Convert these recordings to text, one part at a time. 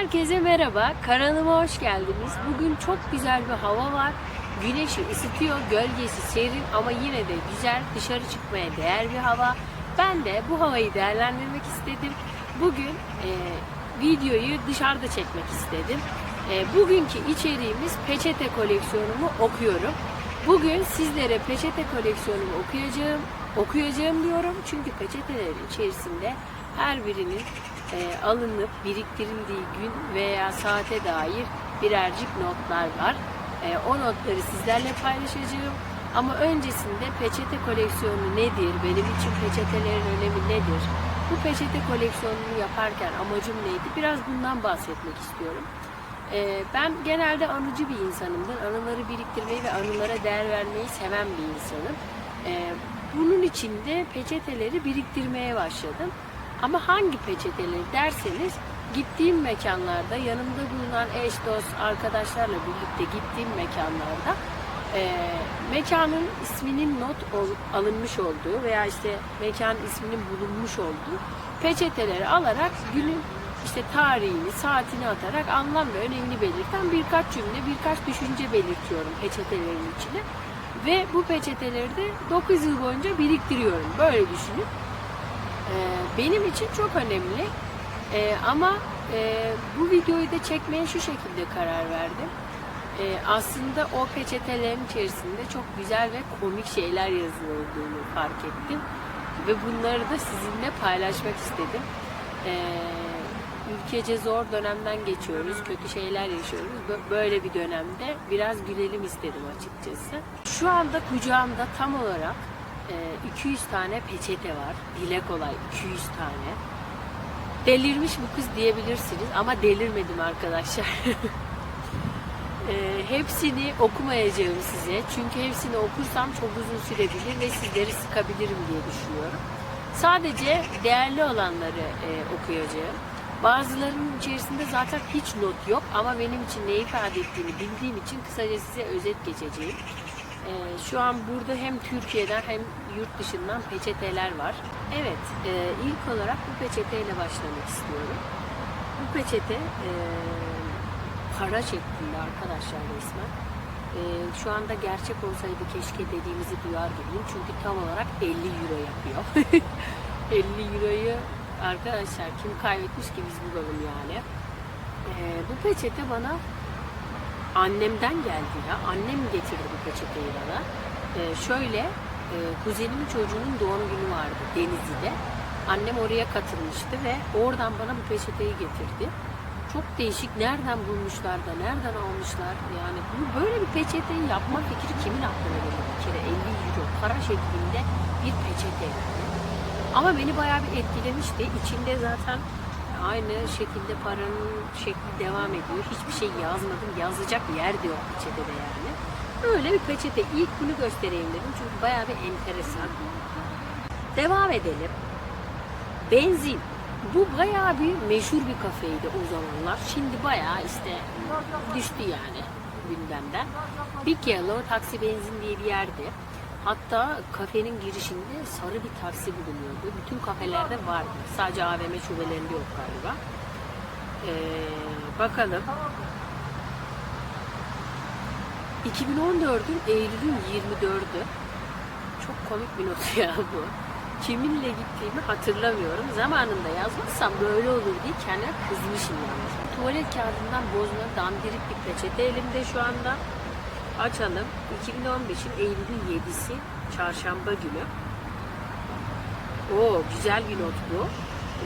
Herkese merhaba, kanalıma hoş geldiniz. Bugün çok güzel bir hava var. Güneşi ısıtıyor, gölgesi serin ama yine de güzel, dışarı çıkmaya değer bir hava. Ben de bu havayı değerlendirmek istedim. Bugün e, videoyu dışarıda çekmek istedim. E, bugünkü içeriğimiz peçete koleksiyonumu okuyorum. Bugün sizlere peçete koleksiyonumu okuyacağım. Okuyacağım diyorum çünkü peçetelerin içerisinde her birinin e, alınıp biriktirildiği gün veya saate dair birercik notlar var. E, o notları sizlerle paylaşacağım. Ama öncesinde peçete koleksiyonu nedir? Benim için peçetelerin önemi nedir? Bu peçete koleksiyonunu yaparken amacım neydi? Biraz bundan bahsetmek istiyorum. E, ben genelde anıcı bir insanımdır. Anıları biriktirmeyi ve anılara değer vermeyi seven bir insanım. E, bunun için de peçeteleri biriktirmeye başladım. Ama hangi peçeteleri derseniz gittiğim mekanlarda yanımda bulunan eş dost arkadaşlarla birlikte gittiğim mekanlarda e, mekanın isminin not ol- alınmış olduğu veya işte mekan isminin bulunmuş olduğu peçeteleri alarak günün işte tarihini, saatini atarak anlam ve önemini belirten birkaç cümle, birkaç düşünce belirtiyorum peçetelerin içine. Ve bu peçeteleri de 9 yıl boyunca biriktiriyorum. Böyle düşünün. Ee, benim için çok önemli. Ee, ama e, bu videoyu da çekmeye şu şekilde karar verdim. Ee, aslında o peçetelerin içerisinde çok güzel ve komik şeyler yazılı olduğunu fark ettim. Ve bunları da sizinle paylaşmak istedim. Ülkece zor dönemden geçiyoruz, kötü şeyler yaşıyoruz. Bö- Böyle bir dönemde biraz gülelim istedim açıkçası. Şu anda kucağımda tam olarak 200 tane peçete var. Dile kolay 200 tane. Delirmiş bu kız diyebilirsiniz ama delirmedim arkadaşlar. E, hepsini okumayacağım size. Çünkü hepsini okursam çok uzun sürebilir ve sizleri sıkabilirim diye düşünüyorum. Sadece değerli olanları e, okuyacağım. Bazılarının içerisinde zaten hiç not yok ama benim için ne ifade ettiğini bildiğim için kısaca size özet geçeceğim. Ee, şu an burada hem Türkiye'den hem yurt dışından peçeteler var. Evet, e, ilk olarak bu peçeteyle başlamak istiyorum. Bu peçete e, para şeklinde arkadaşlar resmen. E, şu anda gerçek olsaydı keşke dediğimizi duyar gibiyim. Çünkü tam olarak 50 euro yapıyor. 50 euroyu arkadaşlar kim kaybetmiş ki biz bulalım yani. Bu peçete bana annemden geldi ya. Annem getirdi bu peçeteyi bana. Ee, şöyle e, kuzenimin çocuğunun doğum günü vardı Denizli'de. Annem oraya katılmıştı ve oradan bana bu peçeteyi getirdi. Çok değişik. Nereden bulmuşlar da nereden almışlar? Yani bu böyle bir peçeteyi yapma fikri kimin aklına gelir bir kere? 50 euro para şeklinde bir peçete. Ama beni bayağı bir etkilemişti. İçinde zaten aynı şekilde paranın şekli devam ediyor. Hiçbir şey yazmadım. Yazacak yer de yok peçetede yani. Öyle bir peçete. İlk bunu göstereyim dedim. Çünkü bayağı bir enteresan. Devam edelim. Benzin. Bu bayağı bir meşhur bir kafeydi o zamanlar. Şimdi bayağı işte düştü yani gündemden. Big Yellow Taksi Benzin diye bir yerdi. Hatta kafenin girişinde sarı bir taksi bulunuyordu. Bütün kafelerde vardı. Sadece AVM şubelerinde yok galiba. Ee, bakalım. 2014'ün Eylül'ün 24'ü. Çok komik bir not ya bu. Kiminle gittiğimi hatırlamıyorum. Zamanında yazmazsam böyle olur diye kendime kızmışım yani. Tuvalet kağıdından bozma dandirik bir peçete elimde şu anda. Açalım. 2015'in Eylül'ün 7'si çarşamba günü. O güzel bir not bu.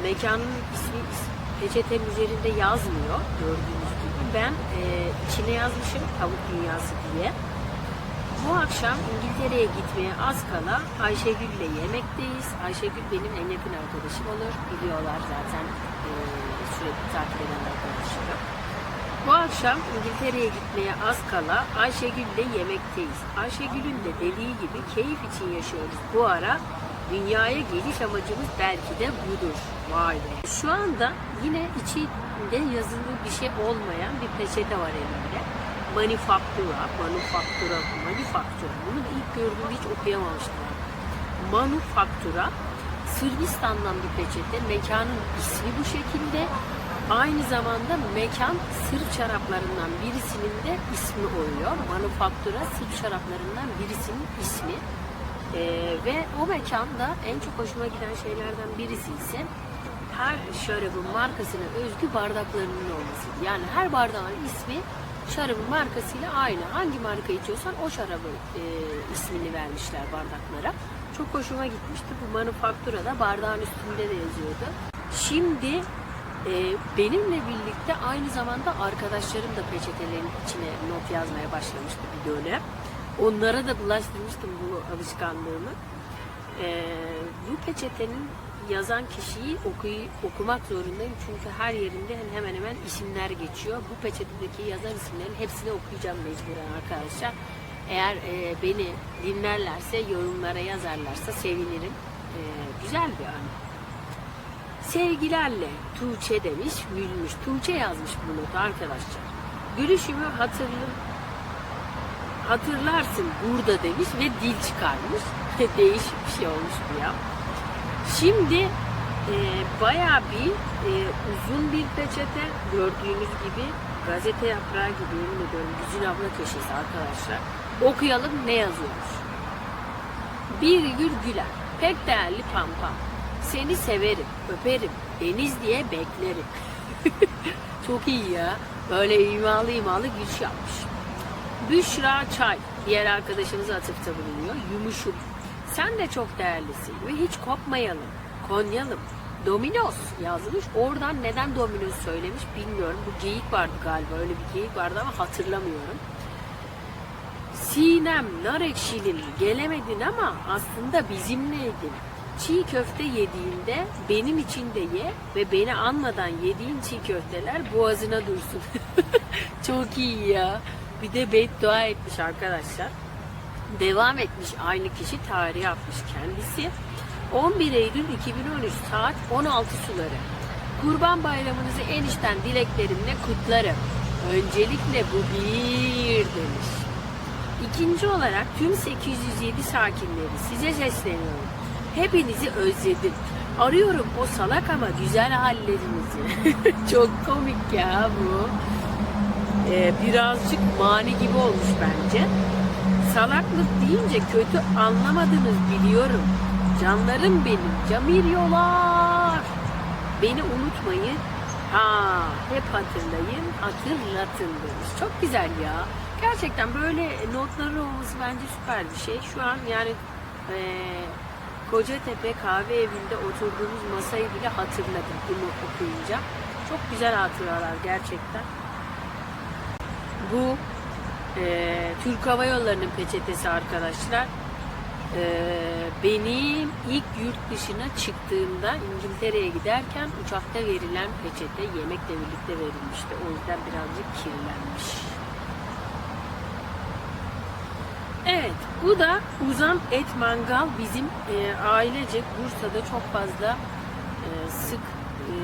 Mekanın ismi is- peçetenin üzerinde yazmıyor gördüğünüz gibi. Ben e, içine yazmışım tavuk dünyası diye. Bu akşam İngiltere'ye gitmeye az kala Ayşegül'le yemekteyiz. Ayşegül benim en yakın arkadaşım olur. Biliyorlar zaten e, sürekli takip eden arkadaşlarım. Bu akşam İngiltere'ye gitmeye az kala Ayşegül'le yemekteyiz. Ayşegül'ün de dediği gibi keyif için yaşıyoruz bu ara. Dünyaya geliş amacımız belki de budur. Vay be. Şu anda yine içinde yazılı bir şey olmayan bir peçete var elimde. Manufaktura, manufaktura, manufaktura. Bunu da ilk gördüğümde hiç okuyamamıştım. Manufaktura, Sırbistan'dan bir peçete. Mekanın ismi bu şekilde. Aynı zamanda mekan Sırp şaraplarından birisinin de ismi oluyor. Manufaktura Sırp şaraplarından birisinin ismi. Ee, ve o mekanda en çok hoşuma giden şeylerden birisi ise her şarabın markasına özgü bardaklarının olması. Yani her bardağın ismi şarabın markasıyla aynı. Hangi marka içiyorsan o şarabın e, ismini vermişler bardaklara. Çok hoşuma gitmişti. Bu manufakturada bardağın üstünde de yazıyordu. Şimdi benimle birlikte aynı zamanda arkadaşlarım da peçetelerin içine not yazmaya başlamıştı bir dönem. Onlara da bulaştırmıştım bu alışkanlığımı. E, bu peçetenin yazan kişiyi okuy, okumak zorundayım çünkü her yerinde hemen hemen isimler geçiyor. Bu peçetedeki yazan isimlerin hepsini okuyacağım mecburen arkadaşlar. Eğer e, beni dinlerlerse, yorumlara yazarlarsa sevinirim. E, güzel bir an. Sevgilerle Tuğçe demiş, gülmüş. Tuğçe yazmış bu notu arkadaşlar. Gülüşümü hatırlı, hatırlarsın burada demiş ve dil çıkarmış. Değişik bir şey olmuş bu ya. Şimdi e, bayağı bir e, uzun bir peçete gördüğünüz gibi gazete yaprağı gibi yemin ediyorum Güzin abla köşesi arkadaşlar. Okuyalım ne yazıyormuş. Bir gül güler. Pek değerli pampam. Seni severim, öperim. Deniz diye beklerim. Çok iyi ya. Böyle imalı imalı gülüş yapmış. Büşra Çay. Diğer arkadaşımız atıfta bulunuyor. Yumuşum. Sen de çok değerlisin ve hiç kopmayalım. Konyalım. Dominos yazmış. Oradan neden Dominos söylemiş bilmiyorum. Bu geyik vardı galiba. Öyle bir geyik vardı ama hatırlamıyorum. Sinem, nar ekşilim gelemedin ama aslında bizimleydin. Çiğ köfte yediğinde benim için de ye ve beni anmadan yediğin çiğ köfteler boğazına dursun. Çok iyi ya. Bir de beddua etmiş arkadaşlar. Devam etmiş aynı kişi tarih atmış kendisi. 11 Eylül 2013 saat 16 suları. Kurban bayramınızı en içten dileklerimle kutlarım. Öncelikle bu bir demiş. İkinci olarak tüm 807 sakinleri size sesleniyorum. Hepinizi özledim. Arıyorum o salak ama güzel hallerinizi. Çok komik ya bu. Ee, birazcık mani gibi olmuş bence. Salaklık deyince kötü anlamadınız biliyorum. Canlarım benim, camilyolar. Beni unutmayın. Ha, hep hatırlayın, hatırlatın demiş. Çok güzel ya. Gerçekten böyle notların olması bence süper bir şey. Şu an yani eee Kocatepe kahve evinde oturduğumuz masayı bile hatırladım bunu okuyunca. Çok güzel hatıralar gerçekten. Bu eee, Türk Hava Yolları'nın peçetesi arkadaşlar. Eee, benim ilk yurt dışına çıktığımda İngiltere'ye giderken uçakta verilen peçete yemekle birlikte verilmişti. O yüzden birazcık kirlenmiş. Evet, bu da Uzan Et Mangal bizim e, ailece Bursa'da çok fazla e, sık e,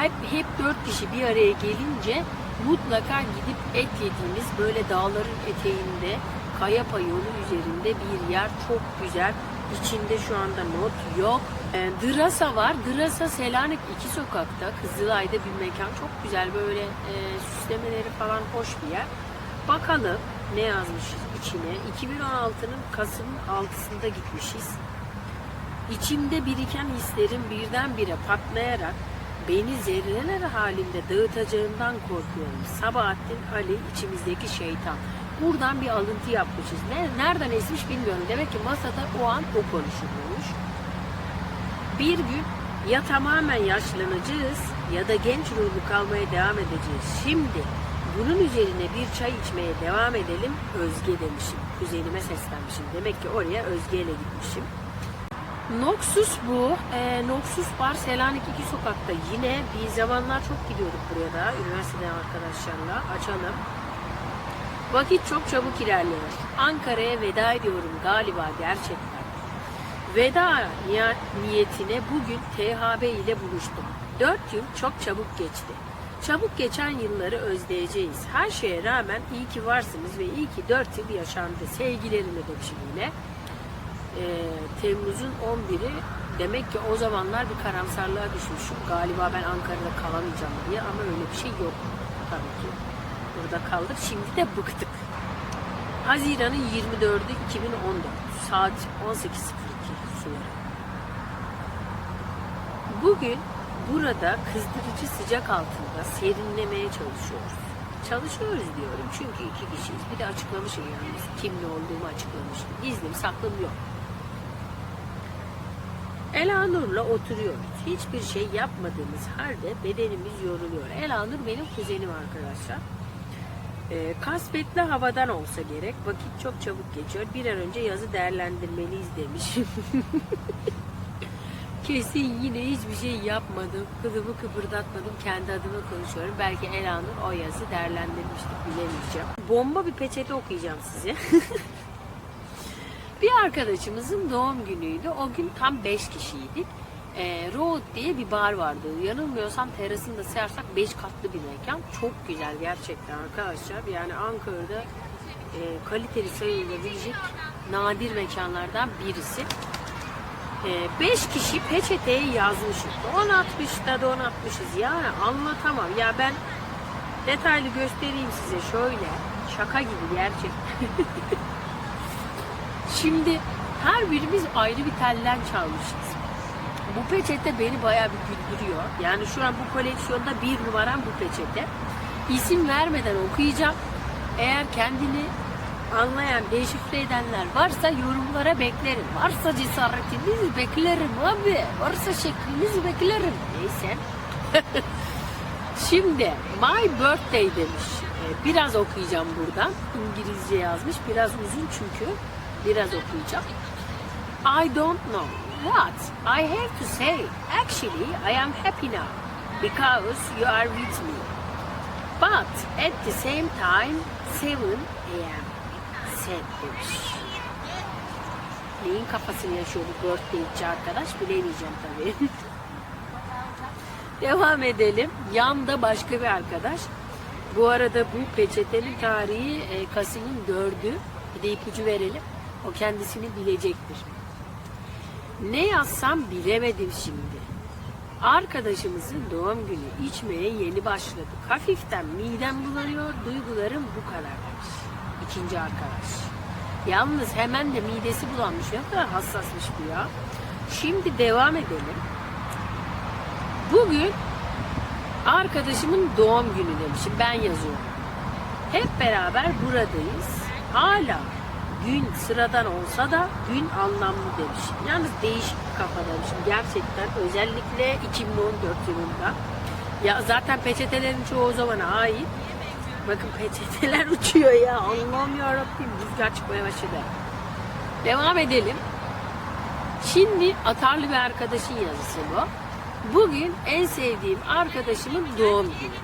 hep hep dört kişi bir araya gelince mutlaka gidip et yediğimiz böyle dağların eteğinde Kayapa yolu üzerinde bir yer çok güzel. İçinde şu anda not yok. E, Drasa var. Drasa Selanik iki sokakta. Kızılay'da bir mekan. Çok güzel böyle e, süslemeleri falan hoş bir yer. Bakalım ne yazmışız içine. 2016'nın Kasım 6'sında gitmişiz. İçimde biriken hislerin birdenbire patlayarak beni zerreler halinde dağıtacağından korkuyorum. Sabahattin Ali içimizdeki şeytan. Buradan bir alıntı yapmışız. Ne, nereden esmiş bilmiyorum. Demek ki masada o an o konuşuluyormuş. Bir gün ya tamamen yaşlanacağız ya da genç ruhlu kalmaya devam edeceğiz. Şimdi bunun üzerine bir çay içmeye devam edelim. Özge demişim. Kuzenime seslenmişim. Demek ki oraya Özge ile gitmişim. Noxus bu. Ee, Noxus Bar Selanik 2 sokakta. Yine bir zamanlar çok gidiyorduk buraya da. Üniversiteden arkadaşlarla. Açalım. Vakit çok çabuk ilerliyor. Ankara'ya veda ediyorum galiba gerçekten. Veda niyetine bugün THB ile buluştum. Dört yıl çok çabuk geçti. Çabuk geçen yılları özleyeceğiz. Her şeye rağmen iyi ki varsınız ve iyi ki dört yıl yaşandı. Sevgilerimle demişim yine. Ee, Temmuz'un 11'i Demek ki o zamanlar bir karamsarlığa düşmüşüm. Galiba ben Ankara'da kalamayacağım diye ama öyle bir şey yok tabii ki. Burada kaldık. Şimdi de bıktık. Haziran'ın 24'ü 2014. Saat 18.02 suları. Bugün burada kızdırıcı sıcak altında serinlemeye çalışıyoruz. Çalışıyoruz diyorum çünkü iki kişiyiz. Bir de açıklamışım yalnız. Kimli olduğumu açıklamışım. Gizlim saklım yok. Elanur'la oturuyoruz. Hiçbir şey yapmadığımız halde bedenimiz yoruluyor. Elanur benim kuzenim arkadaşlar. E, kasvetli havadan olsa gerek. Vakit çok çabuk geçiyor. Bir an önce yazı değerlendirmeliyiz demiş. Kesin yine hiçbir şey yapmadım. Kılımı kıpırdatmadım. Kendi adıma konuşuyorum. Belki Elanur o yazı değerlendirmiştir. Bilemeyeceğim. Bomba bir peçete okuyacağım size. bir arkadaşımızın doğum günüydü. O gün tam 5 kişiydik. E, Road diye bir bar vardı. Yanılmıyorsam terasını da sayarsak 5 katlı bir mekan. Çok güzel gerçekten arkadaşlar. Yani Ankara'da e, kaliteli sayılabilecek nadir mekanlardan birisi. 5 kişi peçeteye yazmışız. Don atmış da don atmışız. Yani anlatamam. Ya ben detaylı göstereyim size şöyle. Şaka gibi gerçekten. Şimdi her birimiz ayrı bir tellen çalmışız. Bu peçete beni bayağı bir güldürüyor. Yani şu an bu koleksiyonda bir numaram bu peçete. İsim vermeden okuyacağım. Eğer kendini anlayan, deşifre edenler varsa yorumlara beklerim. Varsa cesaretiniz beklerim abi. Varsa şekliniz beklerim. Neyse. Şimdi my birthday demiş. Ee, Biraz okuyacağım buradan. İngilizce yazmış. Biraz uzun çünkü. Biraz okuyacağım. I don't know what I have to say. Actually, I am happy now because you are with me. But at the same time, 7 a.m. said demiş. Neyin kafasını yaşıyor bu birthday'ci arkadaş bilemeyeceğim tabii. Devam edelim. Yanında başka bir arkadaş. Bu arada bu peçetenin tarihi e, Kasım'ın 4'ü. Bir de ipucu verelim. O kendisini bilecektir. Ne yazsam bilemedim şimdi. Arkadaşımızın doğum günü içmeye yeni başladık. Hafiften midem bulanıyor, duygularım bu kadar demiş. İkinci arkadaş. Yalnız hemen de midesi bulanmış. Ne kadar hassasmış bu ya. Şimdi devam edelim. Bugün arkadaşımın doğum günü demişim. Ben yazıyorum. Hep beraber buradayız. Hala gün sıradan olsa da gün anlamlı demişim. Yalnız değişik bir kafa demişim. Gerçekten özellikle 2014 yılında. Ya zaten peçetelerin çoğu o zamana ait. Bakın peçeteler uçuyor ya. Allah'ım yarabbim rüzgar çıkmaya başladı. Devam edelim. Şimdi atarlı bir arkadaşın yazısı bu. Bugün en sevdiğim arkadaşımın doğum günü.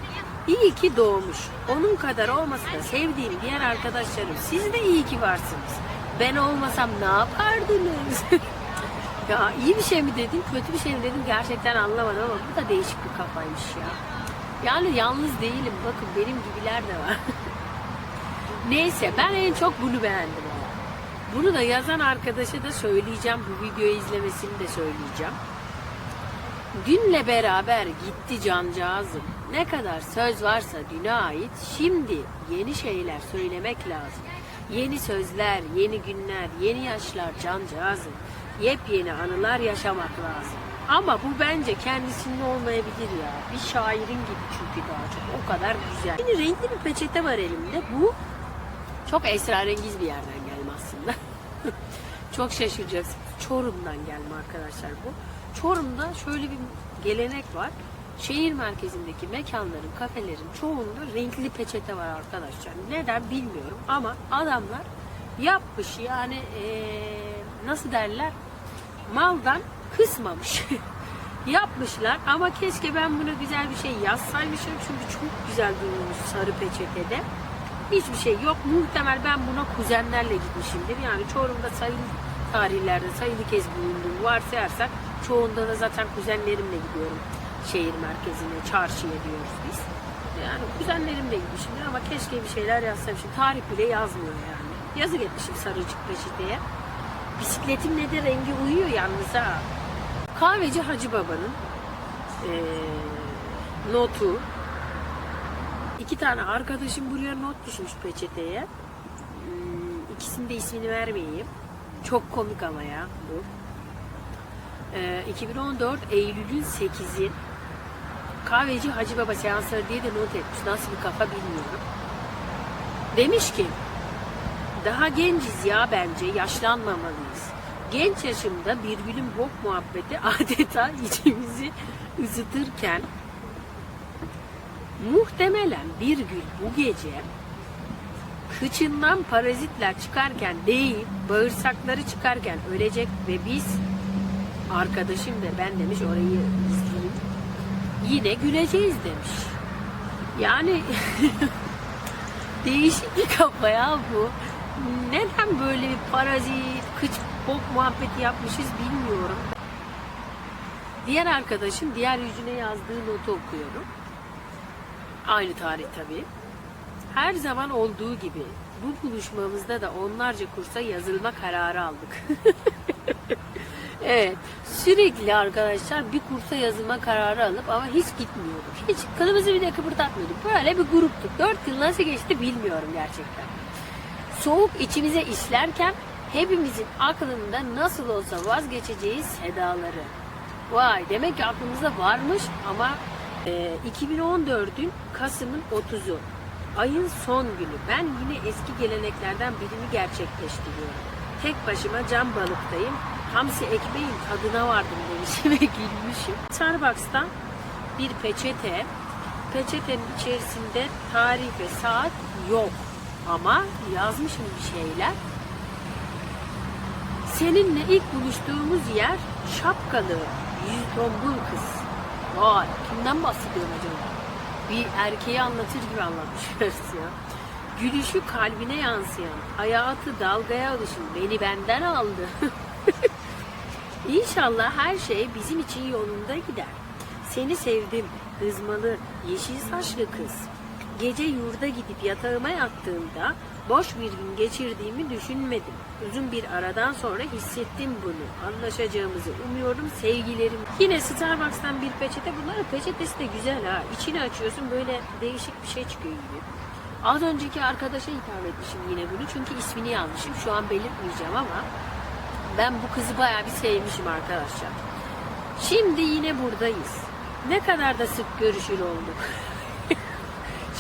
İyi ki doğmuş. Onun kadar olmasa da sevdiğim diğer arkadaşlarım siz de iyi ki varsınız. Ben olmasam ne yapardınız? ya iyi bir şey mi dedim, kötü bir şey mi dedim gerçekten anlamadım ama bu da değişik bir kafaymış ya. Yani yalnız değilim. Bakın benim gibiler de var. Neyse ben en çok bunu beğendim. Bunu da yazan arkadaşa da söyleyeceğim. Bu videoyu izlemesini de söyleyeceğim. Dünle beraber gitti cancağızım. Ne kadar söz varsa düne ait şimdi yeni şeyler söylemek lazım. Yeni sözler, yeni günler, yeni yaşlar cancağızım. Yepyeni anılar yaşamak lazım. Ama bu bence kendisinde olmayabilir ya. Bir şairin gibi çünkü daha çok. O kadar güzel. Yine renkli bir peçete var elimde. Bu çok esrarengiz bir yerden gelme aslında. çok şaşıracaksınız. Çorum'dan gelme arkadaşlar bu. Çorum'da şöyle bir gelenek var. Şehir merkezindeki mekanların, kafelerin çoğunda renkli peçete var arkadaşlar. Neden bilmiyorum ama adamlar yapmış yani eee, nasıl derler maldan kısmamış. Yapmışlar ama keşke ben buna güzel bir şey yazsaymışım çünkü çok güzel durmuş sarı peçetede. Hiçbir şey yok. Muhtemel ben buna kuzenlerle gitmişimdir. Yani Çorum'da sayılı tarihlerde sayılı kez bulunduğumu varsayarsak çoğunda da zaten kuzenlerimle gidiyorum. Şehir merkezine, çarşıya diyoruz biz. Yani kuzenlerimle gitmişimdir ama keşke bir şeyler yazsaymışım. Tarih bile yazmıyor yani. Yazık etmişim sarıcık peçeteye. Bisikletimle de rengi uyuyor yalnız ha. Kahveci Hacı Baba'nın eee, notu. İki tane arkadaşım buraya not düşmüş peçeteye. Hmm, İkisinin de ismini vermeyeyim. Çok komik ama ya bu. Eee, 2014 Eylül'ün 8'i Kahveci Hacı Baba seansları diye de not etmiş. Nasıl bir kafa bilmiyorum. Demiş ki daha genciz ya bence yaşlanmamalıyız. Genç yaşımda bir gülüm bok muhabbeti adeta içimizi ısıtırken muhtemelen bir gül bu gece kıçından parazitler çıkarken değil bağırsakları çıkarken ölecek ve biz arkadaşım ve ben demiş orayı izleyeyim yine güleceğiz demiş. Yani değişik bir kafa ya bu. Neden böyle bir parazit, kıç bok muhabbeti yapmışız bilmiyorum. Diğer arkadaşım diğer yüzüne yazdığı notu okuyorum. Aynı tarih tabii. Her zaman olduğu gibi bu buluşmamızda da onlarca kursa yazılma kararı aldık. evet, sürekli arkadaşlar bir kursa yazılma kararı alıp ama hiç gitmiyorduk. Hiç kılımızı bile kıpırdatmıyorduk. Böyle bir gruptuk. Dört yıl nasıl geçti bilmiyorum gerçekten. Soğuk içimize işlerken hepimizin aklında nasıl olsa vazgeçeceğiz sedaları. Vay demek ki aklımızda varmış ama e, 2014'ün Kasım'ın 30'u. Ayın son günü. Ben yine eski geleneklerden birini gerçekleştiriyorum. Tek başıma cam balıktayım. Hamsi ekmeğin tadına vardım demişim ve gülmüşüm. Starbucks'tan bir peçete. Peçetenin içerisinde tarih ve saat yok. Ama yazmışım bir şeyler. Seninle ilk buluştuğumuz yer şapkalı, yüzü tombul kız. Vay, kimden bahsediyorum acaba? Bir erkeği anlatır gibi anlatmışlar ya. Gülüşü kalbine yansıyan, hayatı dalgaya alışın beni benden aldı. İnşallah her şey bizim için yolunda gider. Seni sevdim, hızmalı, yeşil saçlı kız. Gece yurda gidip yatağıma yattığımda boş bir gün geçirdiğimi düşünmedim. Uzun bir aradan sonra hissettim bunu. Anlaşacağımızı umuyorum sevgilerim. Yine Starbucks'tan bir peçete. Bunların peçetesi de güzel ha. İçini açıyorsun böyle değişik bir şey çıkıyor gibi. Az önceki arkadaşa hitap etmişim yine bunu. Çünkü ismini yazmışım. Şu an belirtmeyeceğim ama ben bu kızı bayağı bir sevmişim arkadaşlar. Şimdi yine buradayız. Ne kadar da sık görüşür olduk.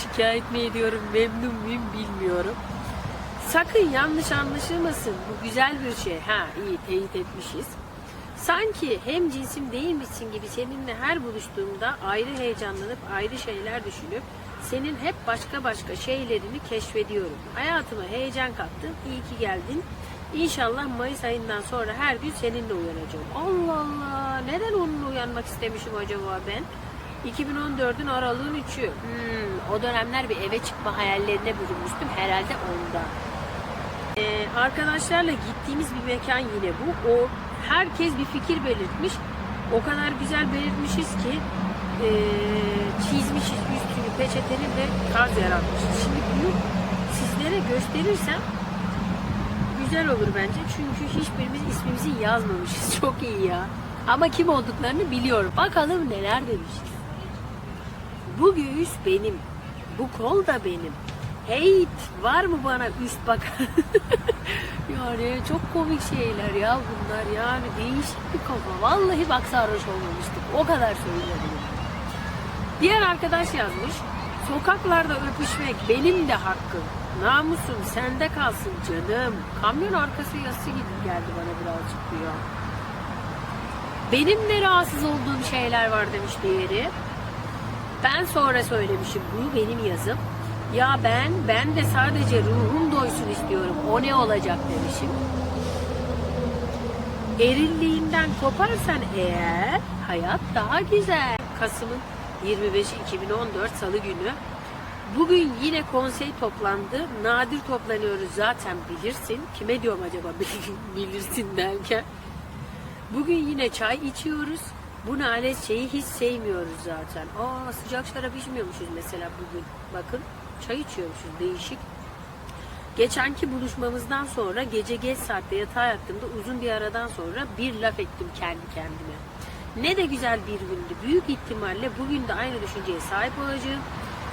Şikayet mi ediyorum, memnun muyum bilmiyorum. Sakın yanlış anlaşılmasın. Bu güzel bir şey. Ha iyi teyit etmişiz. Sanki hem cinsim değilmişsin gibi seninle her buluştuğumda ayrı heyecanlanıp ayrı şeyler düşünüp senin hep başka başka şeylerini keşfediyorum. Hayatıma heyecan kattın. İyi ki geldin. İnşallah Mayıs ayından sonra her gün seninle uyanacağım. Allah Allah. Neden onunla uyanmak istemişim acaba ben? 2014'ün aralığın 3'ü. Hmm, o dönemler bir eve çıkma hayallerine bürünmüştüm. Herhalde ondan. Arkadaşlarla gittiğimiz bir mekan yine bu. O herkes bir fikir belirtmiş. O kadar güzel belirtmişiz ki ee, çizmişiz üstünü peçetenin de tarz yaratmışız. Şimdi bunu sizlere gösterirsem güzel olur bence. Çünkü hiçbirimiz ismimizi yazmamışız. Çok iyi ya. Ama kim olduklarını biliyorum. Bakalım neler demişiz. Bu göğüs benim. Bu kol da benim. Heyt var mı bana üst bak? yani çok komik şeyler ya bunlar yani değişik bir kafa. Vallahi bak sarhoş olmamıştık. O kadar söylüyorum. Diğer arkadaş yazmış. Sokaklarda öpüşmek benim de hakkım. Namusum sende kalsın canım. Kamyon arkası yası gibi geldi bana birazcık ya. Benim de rahatsız olduğum şeyler var demiş diğeri. Ben sonra söylemişim bu benim yazım. Ya ben, ben de sadece ruhum doysun istiyorum. O ne olacak demişim. Erilliğinden koparsan eğer hayat daha güzel. Kasım'ın 25'i 2014 Salı günü. Bugün yine konsey toplandı. Nadir toplanıyoruz zaten bilirsin. Kime diyorum acaba bilirsin derken. Bugün yine çay içiyoruz. Bu nalet şeyi hiç sevmiyoruz zaten. Aa sıcak şarap içmiyormuşuz mesela bugün. Bakın çay içiyormuşuz değişik. Geçenki buluşmamızdan sonra gece geç saatte yatağa yattığımda uzun bir aradan sonra bir laf ettim kendi kendime. Ne de güzel bir gündü. Büyük ihtimalle bugün de aynı düşünceye sahip olacağım.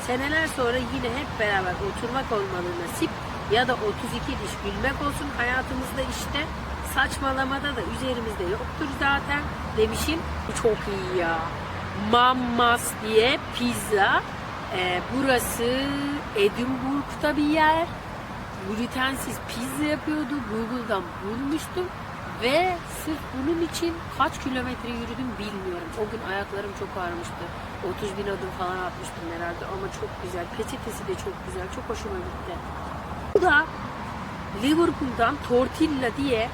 Seneler sonra yine hep beraber oturmak olmalı nasip ya da 32 diş gülmek olsun hayatımızda işte. Saçmalamada da üzerimizde yoktur zaten demişim. Çok iyi ya. Mammas diye pizza. Ee, burası Edinburgh'da bir yer. Glutensiz pizza yapıyordu. Google'dan bulmuştum. Ve sırf bunun için kaç kilometre yürüdüm bilmiyorum. O gün ayaklarım çok ağrımıştı. 30 bin adım falan atmıştım herhalde ama çok güzel. Peçetesi de çok güzel. Çok hoşuma gitti. Bu da Liverpool'dan Tortilla diye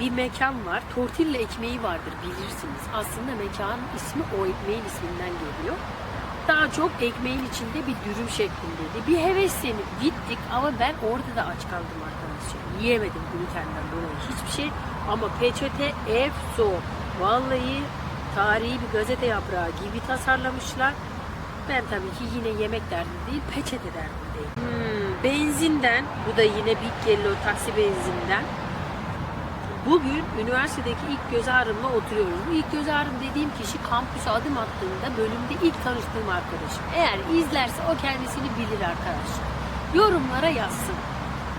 bir mekan var. Tortilla ekmeği vardır bilirsiniz. Aslında mekanın ismi o ekmeğin isminden geliyor. Daha çok ekmeğin içinde bir dürüm şeklindeydi. Bir heveslenip gittik ama ben orada da aç kaldım arkadaşlar. Yiyemedim glutenden dolayı hiçbir şey. Ama peçete efso. Vallahi tarihi bir gazete yaprağı gibi tasarlamışlar. Ben tabii ki yine yemek derdinde değil, peçete derdindeyim. Hmm, benzinden, bu da yine Big Yellow taksi benzinden. Bugün üniversitedeki ilk göz ağrımla oturuyoruz. Bu ilk göz ağrım dediğim kişi kampüse adım attığında bölümde ilk tanıştığım arkadaşım. Eğer izlerse o kendisini bilir arkadaşlar. Yorumlara yazsın.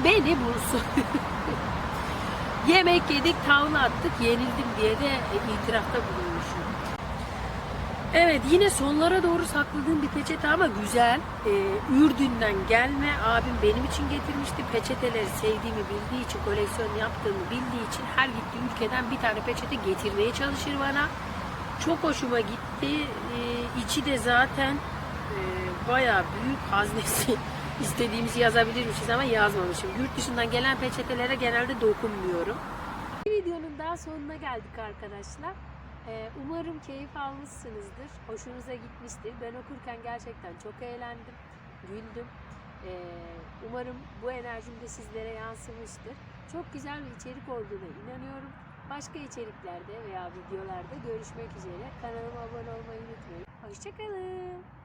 Beni bulsun. Yemek yedik, tavla attık, yenildim diye de itirafta bulunmuşum. Evet yine sonlara doğru sakladığım bir peçete ama güzel. Ee, Ürdün'den gelme abim benim için getirmişti. Peçeteleri sevdiğimi bildiği için, koleksiyon yaptığımı bildiği için her gittiği ülkeden bir tane peçete getirmeye çalışır bana. Çok hoşuma gitti. Ee, içi de zaten e, bayağı büyük haznesi. İstediğimizi yazabilirmişiz ama yazmamışım. Yurt dışından gelen peçetelere genelde dokunmuyorum. Bir videonun daha sonuna geldik arkadaşlar. Ee, umarım keyif almışsınızdır. Hoşunuza gitmiştir. Ben okurken gerçekten çok eğlendim. Güldüm. Ee, umarım bu enerjim de sizlere yansımıştır. Çok güzel bir içerik olduğuna inanıyorum. Başka içeriklerde veya videolarda görüşmek üzere. Kanalıma abone olmayı unutmayın. Hoşçakalın.